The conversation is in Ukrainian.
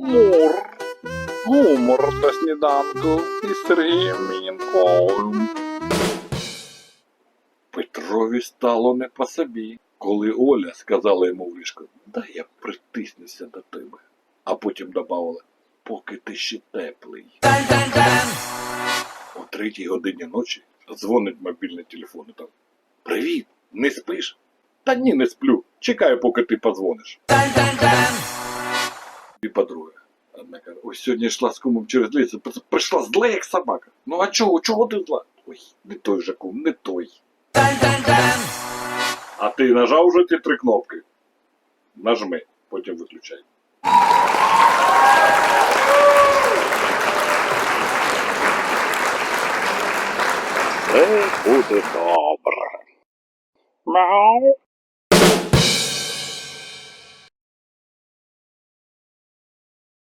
Мур. Гумор на сніданку із Сергієм Мінковим. Петрові стало не по собі, коли Оля сказала йому в ліжко, дай я притиснуся до тебе. А потім додавала, поки ти ще теплий. О третій годині ночі дзвонить мобільний телефон і там. Привіт, не спиш? Та ні, не сплю. Чекаю, поки ти подзвониш. І подруга. Одна каже, ось сьогодні йшла з кумом через ліс, і прийшла зла, як собака. Ну а чого, чого ти зла? Ой, не той же кум, не той. А ти нажав вже ті три кнопки? Нажми, потім виключай. Все буде добре. Мяу.